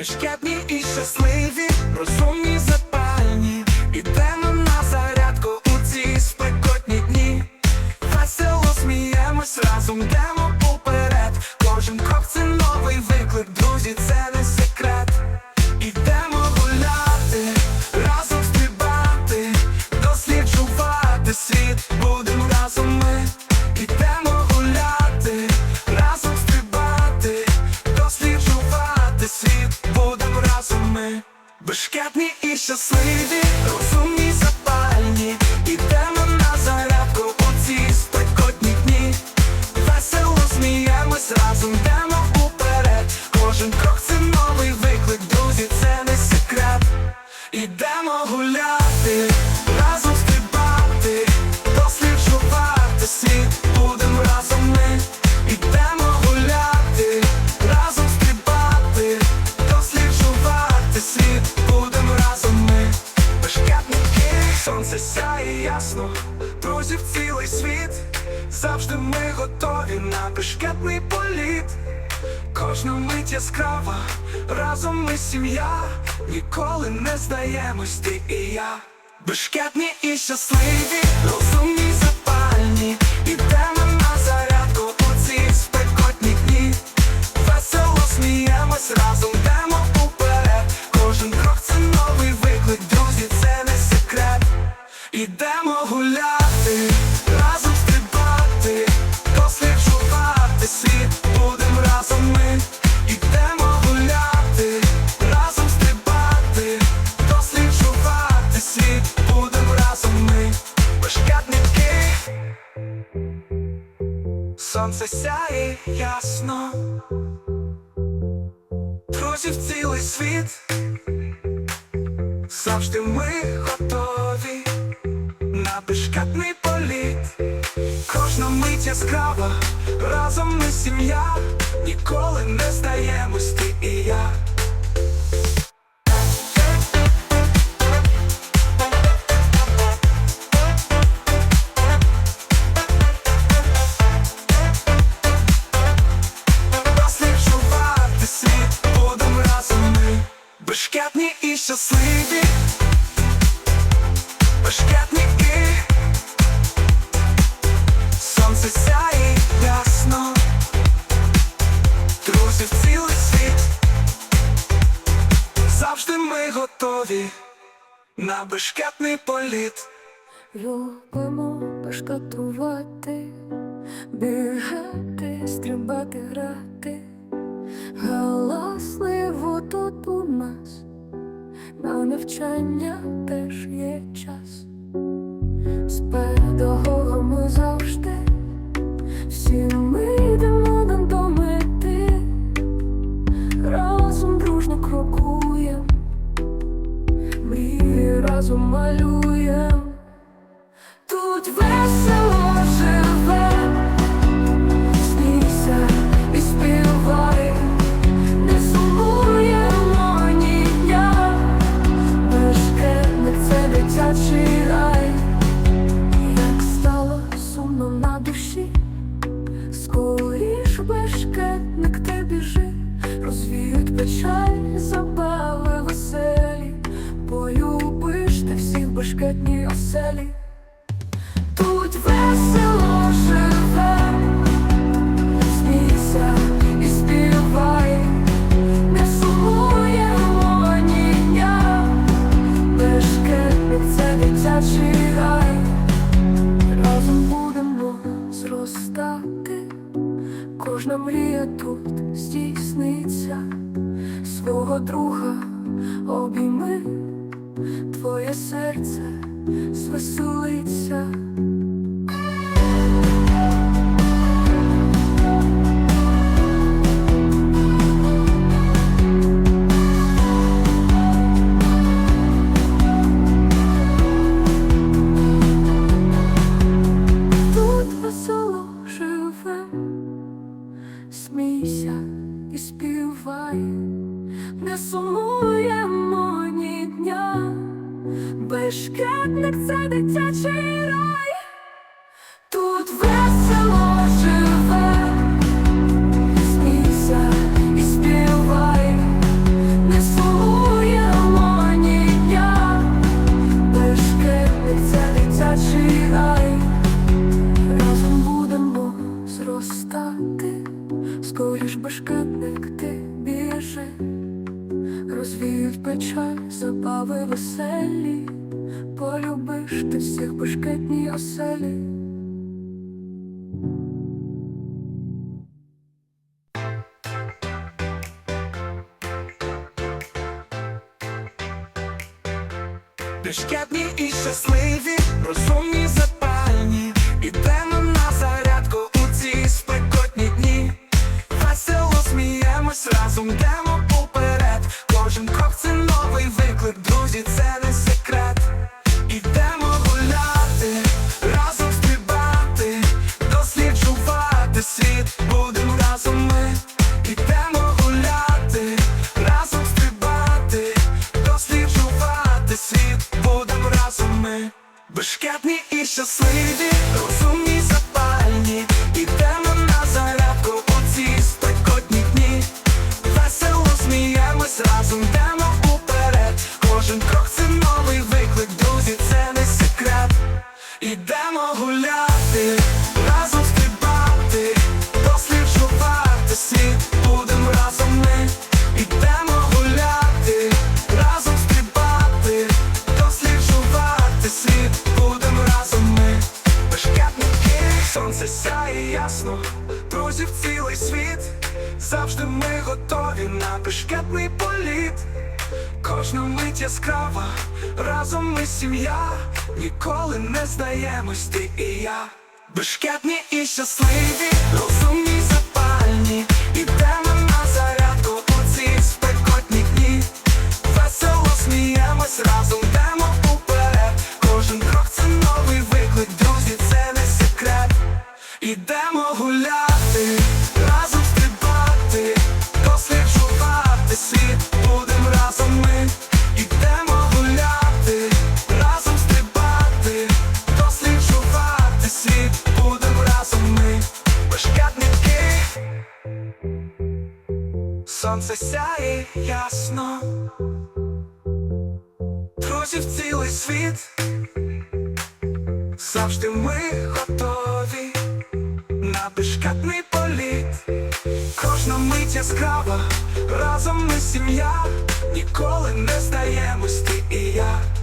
Бешкетні і щасливі, розумні, запальні, ідемо на зарядку у ці спекотні дні. Весело сміємось, разом йдемо світ, будемо разом ми. Бешкетні і щасливі, розумні, запальні, ясно, друзів цілий світ. Завжди ми готові на бешкетний політ. Кожна мить яскрава, разом ми сім'я, ніколи не здаємось, ти і я. Бешкетні і щасливі, розумні, запальні, ідемо на зарядку у ці спекотні дні. Весело сміємось, разом сонце сяє ясно, друзів цілий світ. Завжди ми готові на безкатний політ. Кожна мить яскрава, разом ми сім'я, ніколи не здаємось, ти і я. Любимо пешкатувати, бігати, стрибати, грати. Галасливо тут у нас, на навчання теж є час. З кожна мрія тут здійсниться, свого друга обійми, твоє серце звеселиться. Бешкетник це дитячий рай, Бешкетні і щасливі, розумні запальні, ідемо на зарядку у ці спекотні дні. Весело сміємось, разом йдемо щасливі, сонце сяє ясно, друзів цілий світ. Завжди ми готові на бешкетний політ. Кожна мить яскрава, разом ми сім'я, ніколи не здаємось ти і я. Бешкетні і щасливі, розумні запальні, ідемо на зарядку у ці спекотні дні. Весело сміємось, разом йдемо сяє ясно, друзів цілий світ. Завжди ми готові на безкатний політ. Кожна мить яскрава, разом ми сім'я, ніколи не здаємось ти і я.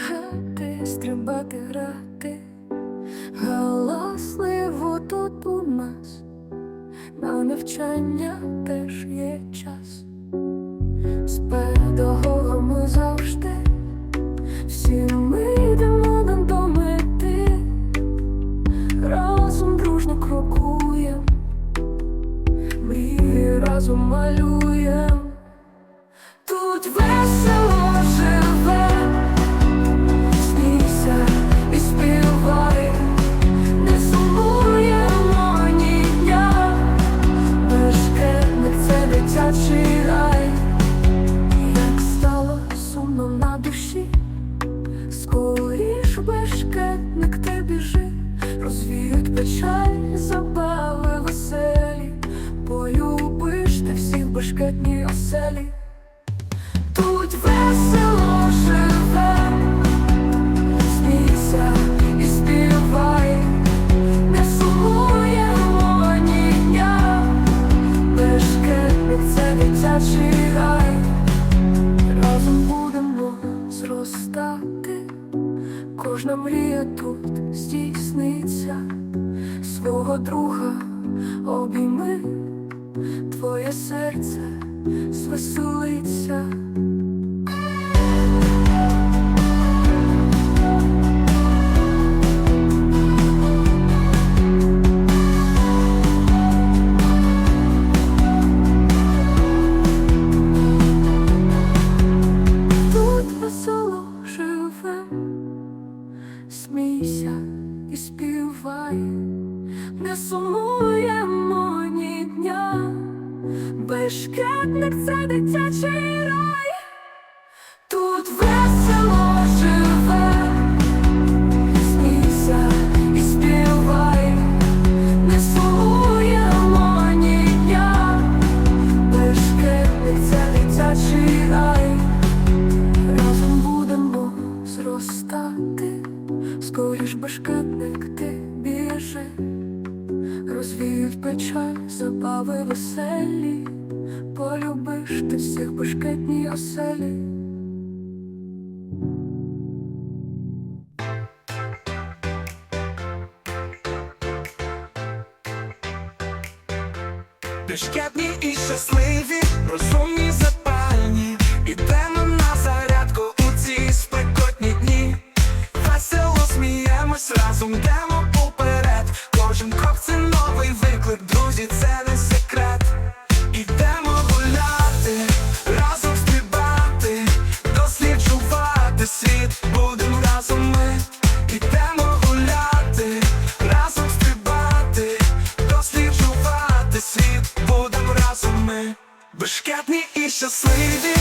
Бігати, стрибати, грати. Галасливо тут у нас, на навчання теж є час. З педагогами завжди, всі ми йдемо до мети, разом дружно крокуєм, мрії разом малюєм. Зростати, кожна мрія тут здійсниться, свого друга обійми, твоє серце звеселиться. сумуємо ні дня, Бешкетник це дитячий. Прищадні і щасливі, розумні. Бешкетні і щасливі.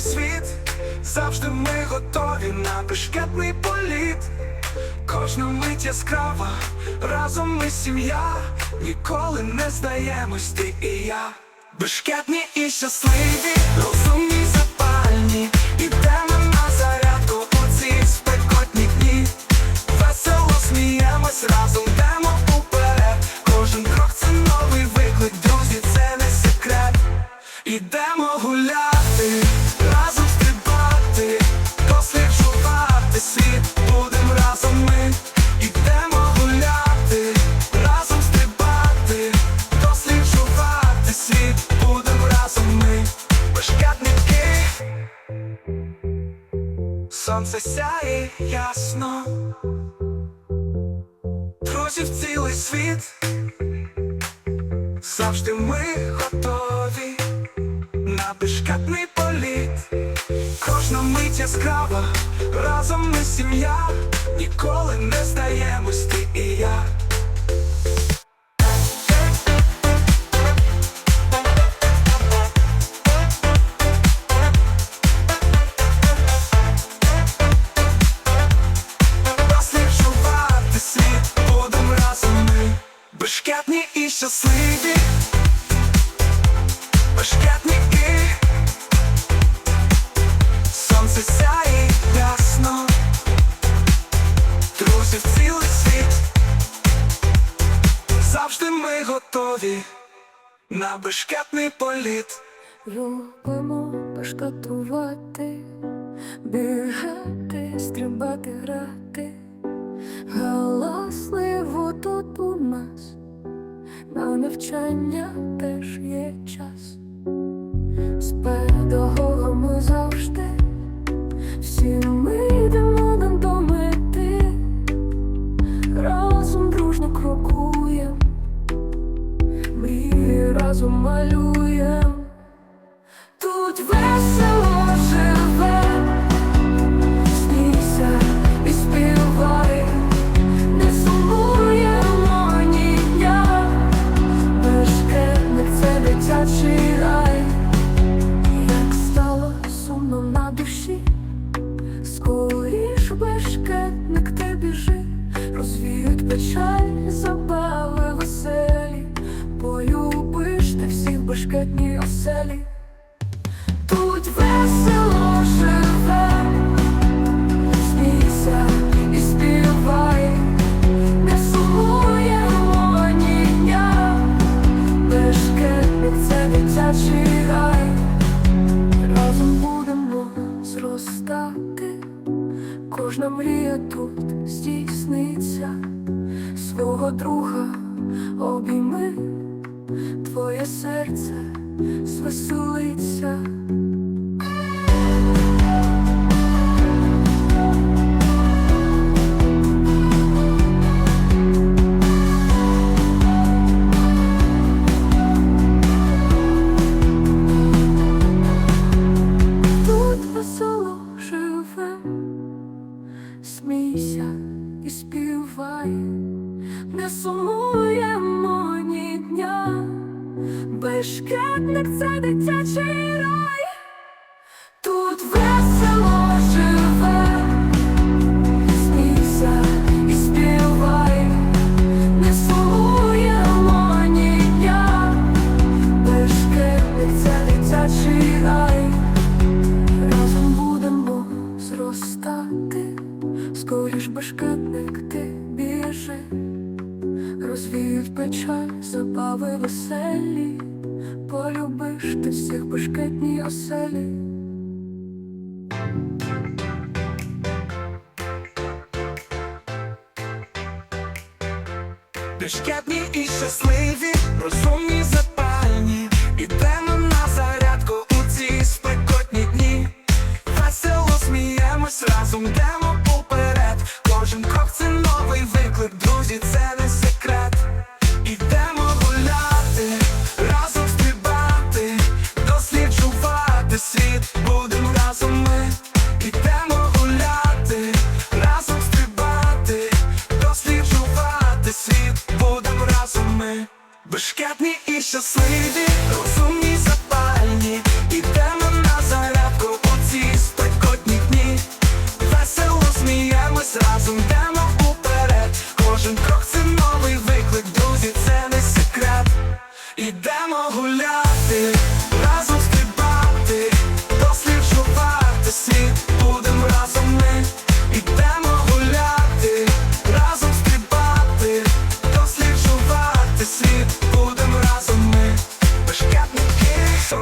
світ, завжди ми готові на бешкетний політ. Кожна мить яскрава, разом ми сім'я, ніколи не здаємось, ти і я. Бешкетні і щасливі, розумні запальні, ідемо на зарядку у ці спекотні дні. Весело сміємось разом. ясно, друзів цілий світ, завжди ми готові на безкатний політ. Кожна мить яскрава, разом ми сім'я, ніколи не здаємось ти і я. бігати, стрибати, грати, галасливо тут у нас, на навчання теж є час. З педагогом ми завжди. Всі ми йдемо нам до мети, разом дружно крокуємо, мрії разом малюємо. Кожна мрія тут здійсниться, свого друга обійми, твоє серце звеселиться. бувай, не сумуємо ні дня, Бишкетник – це дитячий рай. з цих башкетній оселі. Бешкетні і щасливі, розумні. шкетні і щасливі.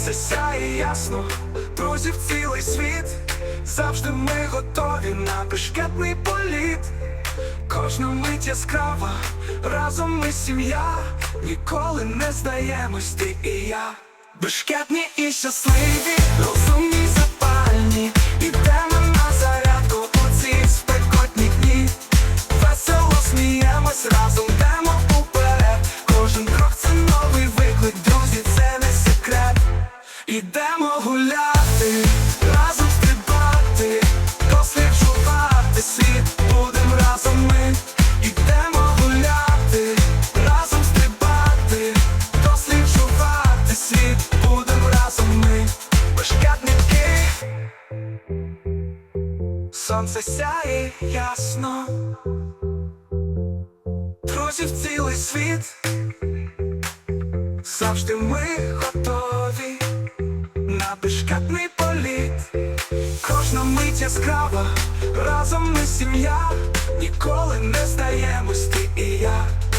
сонце сяє ясно, друзів цілий світ, завжди ми готові на бешкетний політ. Кожна мить яскрава, разом ми сім'я, ніколи не здаємось, ти і я. Бешкетні і щасливі, розумні, запальні, ідемо стане ясно, друзів цілий світ, завжди ми готові. На безкатний політ, кожна мить яскрава, разом ми сім'я, ніколи не здаємось ти і я.